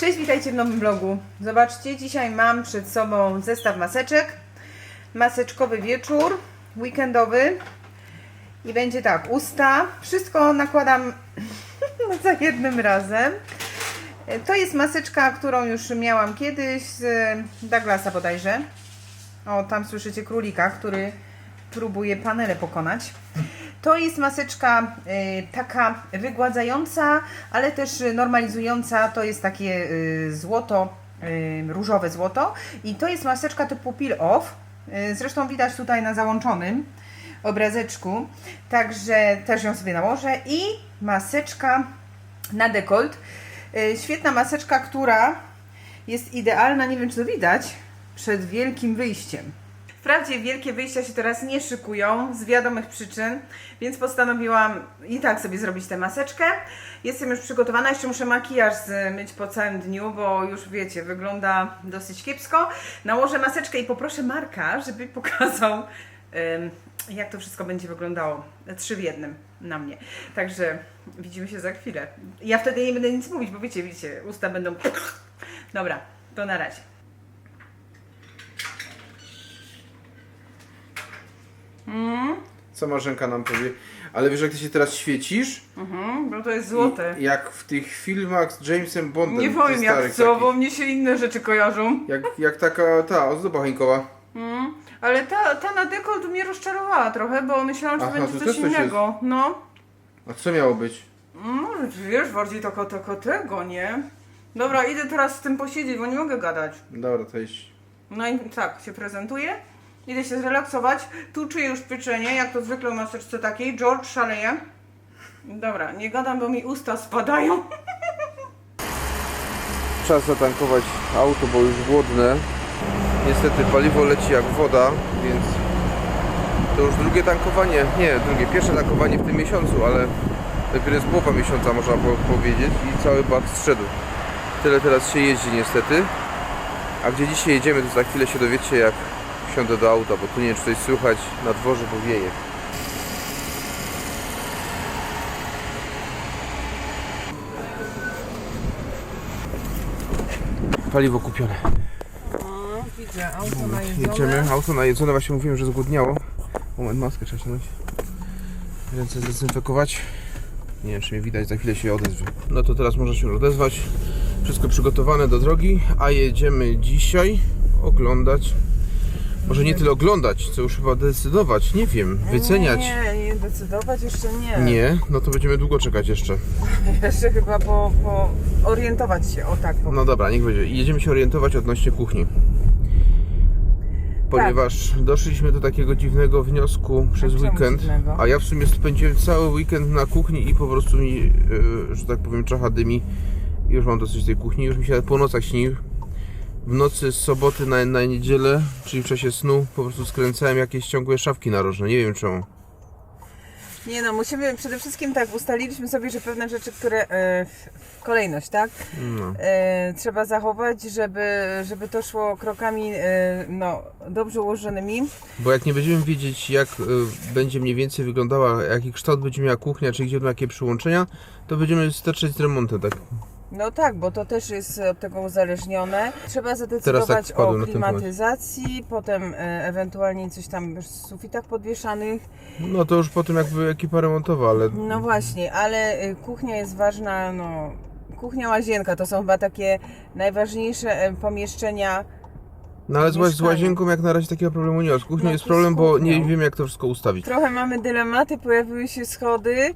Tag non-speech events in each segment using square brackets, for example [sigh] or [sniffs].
Cześć, witajcie w nowym vlogu. Zobaczcie, dzisiaj mam przed sobą zestaw maseczek. Maseczkowy wieczór, weekendowy. I będzie tak, usta. Wszystko nakładam [laughs] za jednym razem. To jest maseczka, którą już miałam kiedyś z Douglasa bodajże. O, tam słyszycie królika, który próbuje panele pokonać. To jest maseczka y, taka wygładzająca, ale też normalizująca. To jest takie y, złoto, y, różowe złoto. I to jest maseczka typu peel off. Zresztą widać tutaj na załączonym obrazeczku. Także też ją sobie nałożę. I maseczka na dekolt. Świetna maseczka, która jest idealna, nie wiem czy to widać, przed wielkim wyjściem. Wprawdzie wielkie wyjścia się teraz nie szykują z wiadomych przyczyn, więc postanowiłam i tak sobie zrobić tę maseczkę. Jestem już przygotowana, jeszcze muszę makijaż zmyć po całym dniu, bo już wiecie, wygląda dosyć kiepsko. Nałożę maseczkę i poproszę Marka, żeby [laughs] pokazał jak to wszystko będzie wyglądało. Trzy w jednym na mnie. Także widzimy się za chwilę. Ja wtedy nie będę nic mówić, bo wiecie, wiecie, usta będą... [sniffs] Dobra, to na razie. Co Marzenka nam powie? Ale wiesz, jak ty się teraz świecisz? Mhm, bo to jest złote. I jak w tych filmach z Jamesem Bondem. Nie powiem jak co, takich. bo mnie się inne rzeczy kojarzą. Jak, jak taka ta ozdoba choinkowa. Mm, ale ta, ta na dekolt mnie rozczarowała trochę, bo myślałam, że Aha, będzie coś innego. No, A co miało być? może wiesz, bardziej taka, taka tego, nie? Dobra, idę teraz z tym posiedzieć, bo nie mogę gadać. Dobra, to iść. No i tak się prezentuje. Idę się zrelaksować. Tu czuję już pieczenie, jak to zwykle u maseczce takiej. George szaleje. Dobra, nie gadam, bo mi usta spadają. [laughs] Czas zatankować auto, bo już głodne. Niestety paliwo leci jak woda, więc to już drugie tankowanie, nie, drugie, pierwsze tankowanie w tym miesiącu, ale dopiero jest połowa miesiąca można po- powiedzieć i cały bak zszedł. Tyle teraz się jeździ niestety. A gdzie dzisiaj jedziemy, to za chwilę się dowiecie jak wsiądę do auta, bo tu nie wiem czy coś słychać na dworze, bo wieje. Paliwo kupione. widzę, auto Jedziemy. Auto najedzone, właśnie mówiłem, że zgłodniało. Moment, maskę trzeba ściągnąć. Ręce zdezynfekować. Nie wiem, czy mnie widać, za chwilę się odezwie. No to teraz można się odezwać. Wszystko przygotowane do drogi, a jedziemy dzisiaj oglądać. Może nie tyle oglądać, co już chyba decydować, nie wiem, wyceniać. Nie, nie decydować jeszcze nie. Nie, no to będziemy długo czekać jeszcze. [laughs] Jeszcze chyba po, po orientować się, o tak. Po... No dobra, niech będzie. Jedziemy się orientować odnośnie kuchni. Ponieważ doszliśmy do takiego dziwnego wniosku przez czemu weekend, dziwnego? a ja w sumie spędziłem cały weekend na kuchni i po prostu mi, yy, że tak powiem, czacha dymi. Już mam dosyć tej kuchni, już mi się po nocach śni. W nocy z soboty na, na niedzielę, czyli w czasie snu, po prostu skręcałem jakieś ciągłe szafki narożne. Nie wiem czemu. Nie no, musimy przede wszystkim tak, ustaliliśmy sobie, że pewne rzeczy, które... E, kolejność, tak? No. E, trzeba zachować, żeby, żeby to szło krokami e, no, dobrze ułożonymi. Bo jak nie będziemy wiedzieć, jak y, będzie mniej więcej wyglądała, jaki kształt będzie miała kuchnia, czy gdzie będą jakie przyłączenia, to będziemy starczyć z remontem, tak? No tak, bo to też jest od tego uzależnione. Trzeba Teraz zadecydować tak o klimatyzacji, potem e, ewentualnie coś tam w sufitach podwieszanych. No to już po tym jakby ekipa remontowa, ale No właśnie, ale y, kuchnia jest ważna, no... Kuchnia, łazienka to są chyba takie najważniejsze e, pomieszczenia. No ale z, z łazienką jak na razie takiego problemu nie ma. Z kuchnią No jest problem, bo nie wiem jak to wszystko ustawić. Trochę mamy dylematy, pojawiły się schody,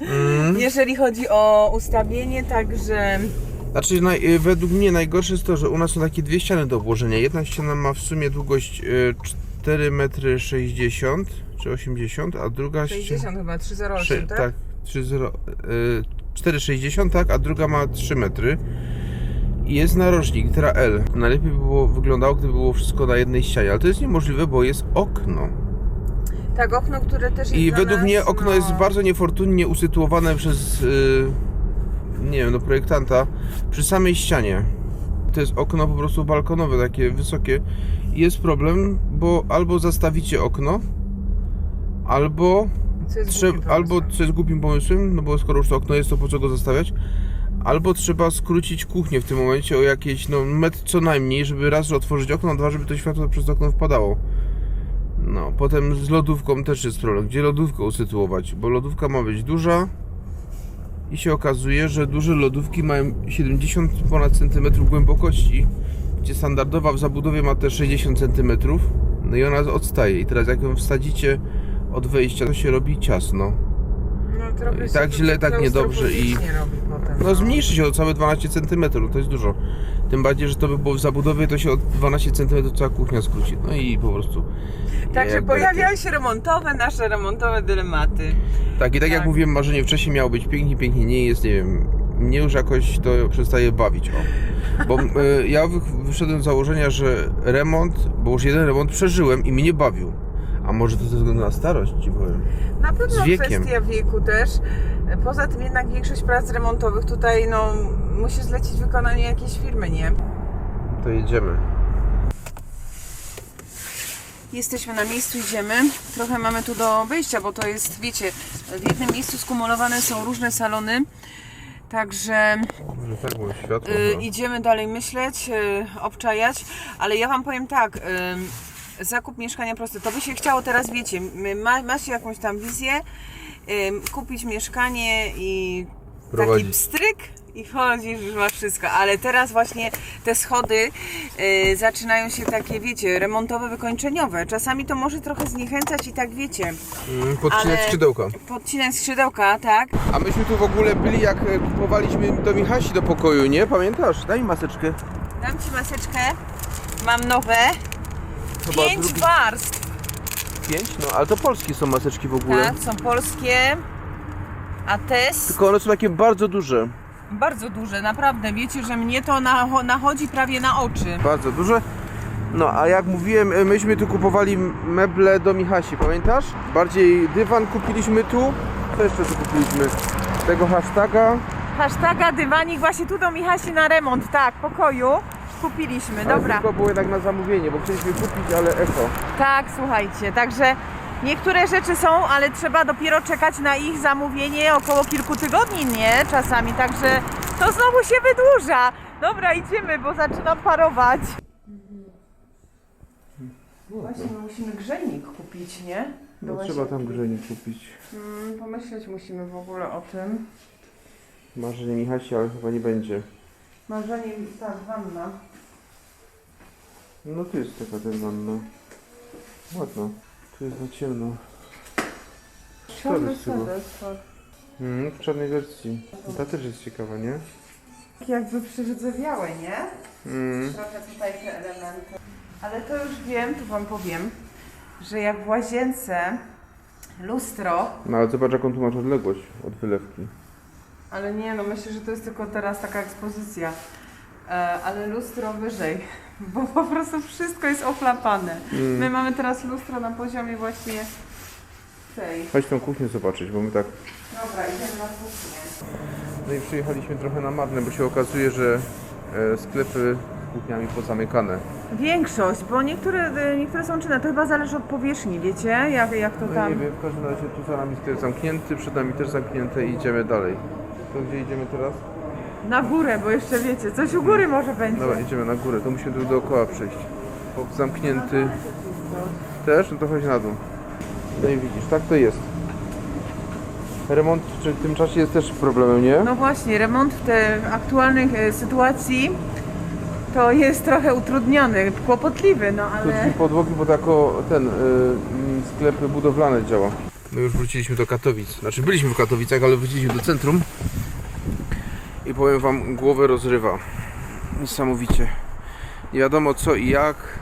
Mm. [laughs] jeżeli chodzi o ustawienie, także... Znaczy naj, y, według mnie najgorsze jest to, że u nas są takie dwie ściany do obłożenia. Jedna ściana ma w sumie długość y, 4 metry 60 czy 80, a druga ściana... 60 chyba, 308, Sze- tak? tak, 3,0, y, 4,60, tak, a druga ma 3 metry. Jest narożnik, litera L. Najlepiej by było, wyglądało, gdyby było wszystko na jednej ścianie, ale to jest niemożliwe, bo jest okno. Tak, okno, które też jest I dla według nas, mnie okno no, jest bardzo niefortunnie usytuowane przez, y, nie wiem, no projektanta przy samej ścianie. To jest okno po prostu balkonowe, takie wysokie. I jest problem, bo albo zastawicie okno, albo Co jest głupim albo pomysłem. co jest głupim pomysłem, no bo skoro już to okno jest, to po co go zostawiać? Albo trzeba skrócić kuchnię w tym momencie o jakieś no, metr co najmniej, żeby raz, otworzyć okno, a dwa, żeby to światło przez okno wpadało. No, potem z lodówką też jest problem. Gdzie lodówkę usytuować? Bo lodówka ma być duża i się okazuje, że duże lodówki mają 70 ponad centymetrów głębokości, gdzie standardowa w zabudowie ma te 60 centymetrów. No i ona odstaje. I teraz jak ją wsadzicie od wejścia, to się robi ciasno. No, trochę I się tak to źle, tak niedobrze i- robi potem, No zmniejszy się o całe 12 cm, to jest dużo. Tym bardziej, że to by było w zabudowie, to się o 12 cm cała kuchnia skróci. No i po prostu. Także jakby- pojawiają się remontowe, nasze remontowe dylematy. Tak, i tak, jak Tak. mówiłem, marzenie wcześniej miało być pięknie, pięknie nie jest, nie wiem. Mnie już jakoś to przestaje bawić. O. Bo y, [laughs] ja wy- wyszedłem z założenia, że remont, bo już jeden remont przeżyłem i mnie bawił. A może to ze względu na starość, ci powiem. Na pewno Z wiekiem. kwestia wieku też. Poza tym jednak większość prac remontowych tutaj no musi zlecić wykonanie jakiejś firmy, nie? To jedziemy. Jesteśmy na miejscu, idziemy. Trochę mamy tu do wyjścia, bo to jest, wiecie, w jednym miejscu skumulowane są różne salony. Także Może tak, bo światło. y, no. idziemy dalej myśleć, y, obczajać, ale ja Wam powiem tak, y, zakup mieszkania prosty, to by się chciało teraz, wiecie, ma, macie jakąś tam wizję, kupić mieszkanie i taki Prowadzić. pstryk i chodzisz, już masz wszystko, ale teraz właśnie te schody y, zaczynają się takie, wiecie, remontowe, wykończeniowe. Czasami to może trochę zniechęcać i tak, wiecie, Mm, Podcinać ale- skrzydełka. podcinać skrzydełka, tak? A myśmy tu w ogóle byli jak e, kupowaliśmy do Michasi do pokoju, nie? Pamiętasz? Daj mi maseczkę. Dam Ci maseczkę, mam nowe, Chyba pięć drugi- warstw. Pięć? No, ale to polskie są maseczki w ogóle. Tak, są polskie. A te Tylko one są takie bardzo duże. bardzo duże, naprawdę. Wiecie, że mnie to nacho- nachodzi prawie na oczy. Bardzo duże. No, a jak mówiłem, e, myśmy tu kupowali meble do Michasi, pamiętasz? Bardziej dywan kupiliśmy tu. Co jeszcze tu kupiliśmy? Tego hashtaga. Hashtaga dywanik właśnie tu do Michasi na remont, tak, pokoju kupiliśmy, Ale dobra. tylko było jednak na zamówienie, bo chcieliśmy kupić, ale echo. Tak, słuchajcie, także niektóre rzeczy są, ale trzeba dopiero czekać na ich zamówienie około kilku tygodni, nie? Czasami, także to znowu się wydłuża. Dobra, idziemy, bo zaczynam parować. Właśnie, my musimy grzejnik kupić, nie? No, trzeba tam grzejnik kupić. Mm, pomyśleć musimy w ogóle o tym. Marzenie Michasi, ale chyba nie będzie. Marzenie, tak, wanna. No tu jest taka ten wanna. Ładna. Tu jest za ciemno. Czarny z tego? sedes, tak. Mm, w czarnej wersji. Ta też jest ciekawa, nie? Jakby przyrdzewiałe, nie? Mm. Trochę tutaj te elementy. Ale to już wiem, tu Wam powiem, że jak w łazience lustro, No ale zobacz jaką tu masz odległość od wylewki. ale nie, no myślę, że to jest tylko teraz taka ekspozycja, e, ale lustro wyżej, bo po prostu wszystko jest ochlapane. Mm. My mamy teraz lustro na poziomie właśnie tej. Chodź tą kuchnię zobaczyć, bo my tak... Dobra, idziemy na kuchnię. No i przyjechaliśmy trochę na marne, bo się okazuje, że e, sklepy z kuchniami pozamykane. Większość, bo niektóre, e, niektóre są czynne, to chyba zależy od powierzchni, wiecie, jak, jak to No tam... nie wiem, w każdym razie tu za nami sklep zamknięty, przed nami też zamknięte i idziemy dalej. To gdzie idziemy teraz? Na górę, bo jeszcze wiecie, coś u góry może będzie. Dobra, idziemy na górę, to musimy tu dookoła przejść. Bo zamknięty też, no to chodź na dół. No i widzisz, tak to jest. Remont w tym czasie jest też problemem, nie? No właśnie, remont w tej aktualnej e, sytuacji to jest trochę utrudniony, kłopotliwy, no ale... podłogi, bo tako ten y, sklep budowlany działa. My już wróciliśmy do Katowic. Znaczy byliśmy w Katowicach, ale wróciliśmy do centrum. Powiem wam, głowę rozrywa. Niesamowicie. Nie wiadomo co i jak,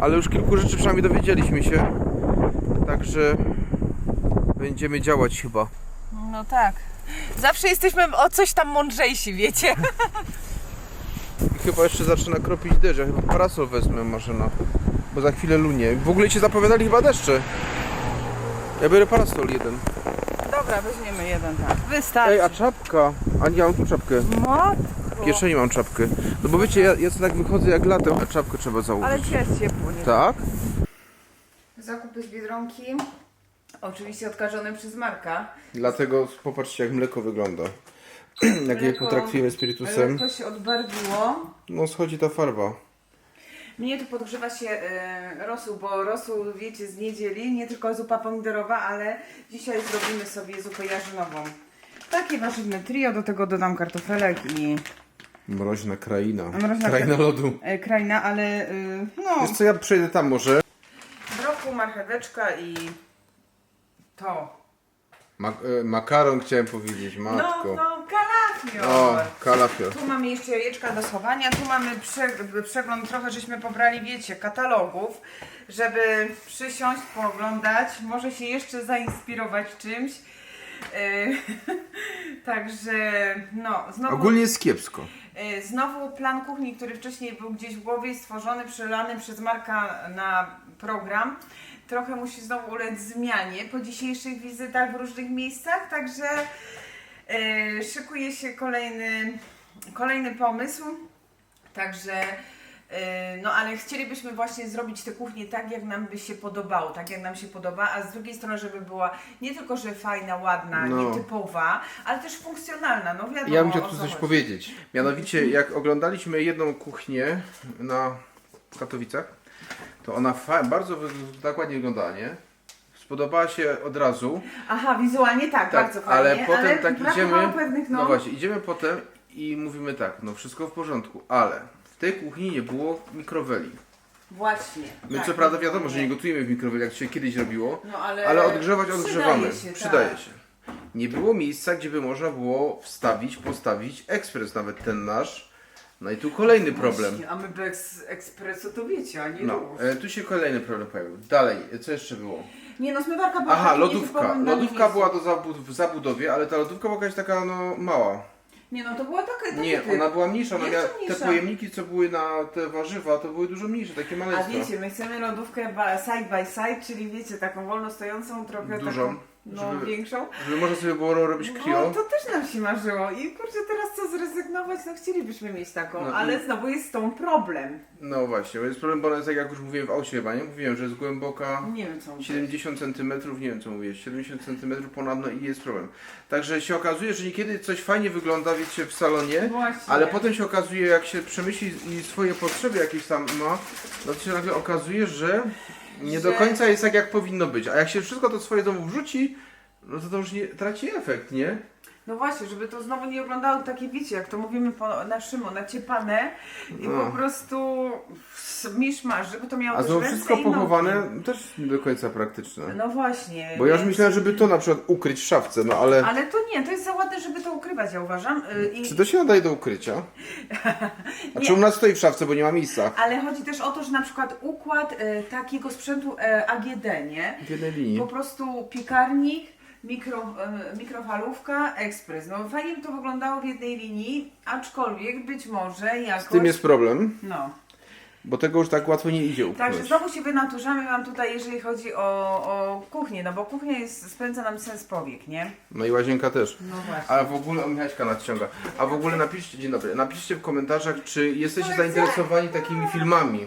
ale już kilku rzeczy przynajmniej dowiedzieliśmy się. Także będziemy działać chyba. No tak. Zawsze jesteśmy o coś tam mądrzejsi, wiecie? I chyba jeszcze zaczyna kropić deszcz. Ja chyba parasol wezmę Marzena. Bo za chwilę lunie. W ogóle się zapowiadali chyba deszcze. Ja biorę parasol jeden. Dobra, weźmiemy jeden, tak. Wystarczy. Ej, a czapka? A nie, ja mam tu czapkę. W kieszeni mam czapkę. No bo wiecie, ja, ja sobie tak wychodzę jak latem, a czapkę trzeba założyć. Ale dzisiaj jest ciepło, nie? Tak? Zakupy z Biedronki. Oczywiście odkażone przez Marka. Dlatego popatrzcie jak mleko wygląda. [clears throat] Jak je Lekko- potraktujemy spirytusem, To się odbarwiło. no schodzi ta farba. Mnie tu podgrzewa się e, rosół, bo rosół, wiecie, z niedzieli, nie tylko zupa pomidorowa, ale dzisiaj zrobimy sobie zupę jarzynową. Takie warzywne trio, do tego dodam kartofelek i Mroźna kraina. Mroźna kraina lodu. e, kraina, ale e, no, Wiesz co, ja przejdę tam może. broku, marcheweczka i to. Mak e, makaron chciałem powiedzieć, No, matko. no, kalafior. O, kalafior. Tu mamy jeszcze jajeczka do schowania, tu mamy prze, przegląd, trochę żeśmy pobrali, wiecie, katalogów, żeby przysiąść, pooglądać, może się jeszcze zainspirować czymś. Yy, [laughs] Także, no, znowu, Ogólnie jest kiepsko. yy, znowu plan kuchni, który wcześniej był gdzieś w głowie, stworzony, przelany przez Marka na program, trochę musi znowu ulec zmianie po dzisiejszych wizytach w różnych miejscach, także yy, szykuje się kolejny, kolejny pomysł. Także, yy, no ale chcielibyśmy właśnie zrobić tę kuchnię tak, jak nam by się podobało, tak jak nam się podoba, a z drugiej strony, żeby była nie tylko, że fajna, ładna, No. nietypowa, ale też funkcjonalna, no wiadomo Ja bym chciał tu co coś chodzi. powiedzieć. Mianowicie, jak oglądaliśmy jedną kuchnię na w Katowicach, to ona bardzo wy- tak wyglądała, nie? Spodobała się od razu. Aha, wizualnie tak, Tak, bardzo fajnie, ale potem tak brakowało idziemy. pewnych, No. no, właśnie, idziemy potem i mówimy tak, no wszystko w porządku, ale w tej kuchni nie było mikroweli. właśnie. My tak, co prawda wiadomo, że nie gotujemy w mikroweli, jak się kiedyś robiło, no, ale, ale odgrzewać odgrzewamy. Przydaje się, Przydaje tak. się. Nie było miejsca, gdzie by można było wstawić, postawić ekspres, nawet ten nasz. No i tu kolejny problem. Właśnie, a my bez ekspresu to wiecie, a nie No, e, tu się kolejny problem pojawił. Dalej, e, co jeszcze było? Nie no, zmywarka była Aha, takim lodówka. nietypowym Lodówka była do zabud w zabudowie, ale ta lodówka była jakaś taka no mała. Nie no, to była taka... taki Nie, typ. ona była mniejsza, ona Jeszcze miała, te mniejsza. pojemniki co były na te warzywa, to były dużo mniejsze, takie A maleństwo. wiecie, my chcemy lodówkę ba- side by side, czyli wiecie, taką wolno stojącą, trochę Dużą, taką, no żeby- większą. Żeby można sobie było robić No, krio. to też nam się marzyło i kurczę, teraz co zrezygnować, no chcielibyśmy mieć taką, No i- ale znowu jest z tą problem. No właśnie, bo jest problem, bo ona jest, tak jak już mówiłem w aucie chyba, nie? Mówiłem, że jest głęboka Nie wiem co mówię. 70 cm, nie wiem co mówię, 70 cm ponad, no i jest problem. Także się okazuje, że niekiedy coś fajnie wygląda, wiecie, w salonie, Właśnie. ale potem się okazuje, jak się przemyśli i swoje potrzeby jakieś tam ma, no to się nagle okazuje, że nie do końca jest tak, jak powinno być. A jak się wszystko to swoje domu wrzuci, no to to już nie, traci efekt, nie? No właśnie, żeby to znowu nie oglądało takie, wiecie, jak to mówimy po naszemu, naciepane i No. po prostu miszmasz, żeby to miało A też ręce wszystko i nogi. pochowane też nie do końca praktyczne. No właśnie. Bo ja już więc- myślałem, żeby to na przykład ukryć w szafce, no ale... Ale to nie, to jest za ładne, żeby to ukrywać, ja uważam. Y, I, Czy to się nadaje do ukrycia? [laughs] A czy u nas stoi w szafce, bo nie ma miejsca? Ale chodzi też o to, że na przykład układ y, takiego sprzętu y, AGD, nie? W jednej linii. Po prostu piekarnik, mikro, y, mikrofalówka, ekspres. No fajnie by to wyglądało w jednej linii, aczkolwiek być może jakoś... Z tym jest problem, No. bo tego już tak łatwo nie idzie Także upchnąć. znowu się wynaturzamy mam tutaj, jeżeli chodzi o, o kuchnię, no bo kuchnia jest, spędza nam sens powiek, nie? No i łazienka też. No właśnie. A w ogóle, o Michaśka nadciąga. A w ogóle napiszcie, dzień dobry, napiszcie w komentarzach, czy jesteście zainteresowani takimi filmami.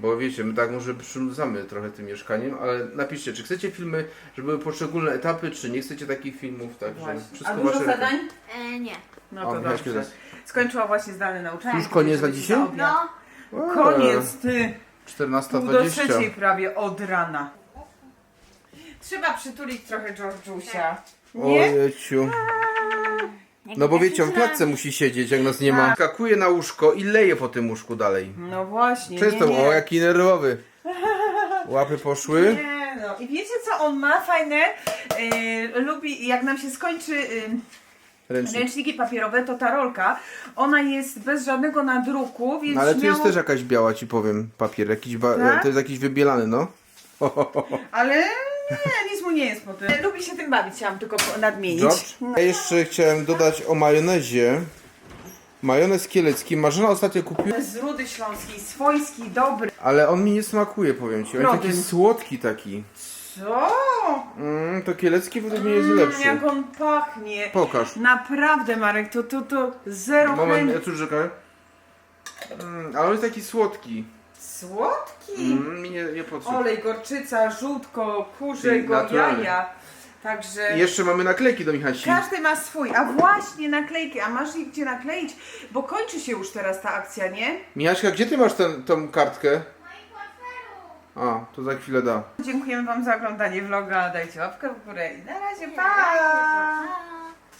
Bo wiecie, my tak może przynudzamy trochę tym mieszkaniem, ale napiszcie, czy chcecie filmy, żeby były poszczególne etapy, czy nie chcecie takich filmów, także Właśnie. wszystko A dużo wasze zadań? E, nie. No to dobrze. Skończyła właśnie zdalne nauczanie. Już koniec na dzisiaj? No, Koniec ty! Pół do 14.20. trzeciej prawie od rana. Trzeba przytulić trochę Georgiusia. Nie? Ojeciu. No bo wiecie, on w klatce musi siedzieć, jak nas nie ma. Skakuje na łóżko i leje po tym łóżku dalej. No właśnie. Często, nie, nie. o jaki nerwowy. [laughs] Łapy poszły. Nie, no. I wiecie co on ma fajne? Yy, lubi, jak nam się skończy yy, Ręcznik. ręczniki papierowe, to ta rolka, ona jest bez żadnego nadruku, więc No ale tu śmiało... jest też jakaś biała, ci powiem, papier. Jakiś ba- Tak? To jest jakiś wybielany, no. [laughs] Ale nie, nic mu nie jest po tym. Lubi się tym bawić, chciałam tylko po- nadmienić. George? Ja jeszcze chciałem dodać o majonezie. Majonez kielecki. Marzena ostatnio kupiła, Z rudy śląskiej, swojski, dobry. ale on mi nie smakuje, powiem ci. On jest taki Rodyn. słodki taki. Co? Mm, to kielecki według mnie jest Mm, lepszy. jak on pachnie. Pokaż. Naprawdę, Marek, to, to, to zero Moment, chęci. ja tu czekaj. Mm, ale on jest taki słodki. Słodki. Mm, mi nie, nie. Olej, gorczyca, żółtko, kurze, Czyli naturalny. jaja. Także I jeszcze mamy naklejki do Michasi. każdy ma swój. A właśnie naklejki, a masz je gdzie nakleić? Bo kończy się już teraz ta akcja, nie? Michaśka, gdzie ty masz ten, tą kartkę? A, to za chwilę da. Dziękujemy Wam za oglądanie vloga. Dajcie łapkę w górę i na razie pa!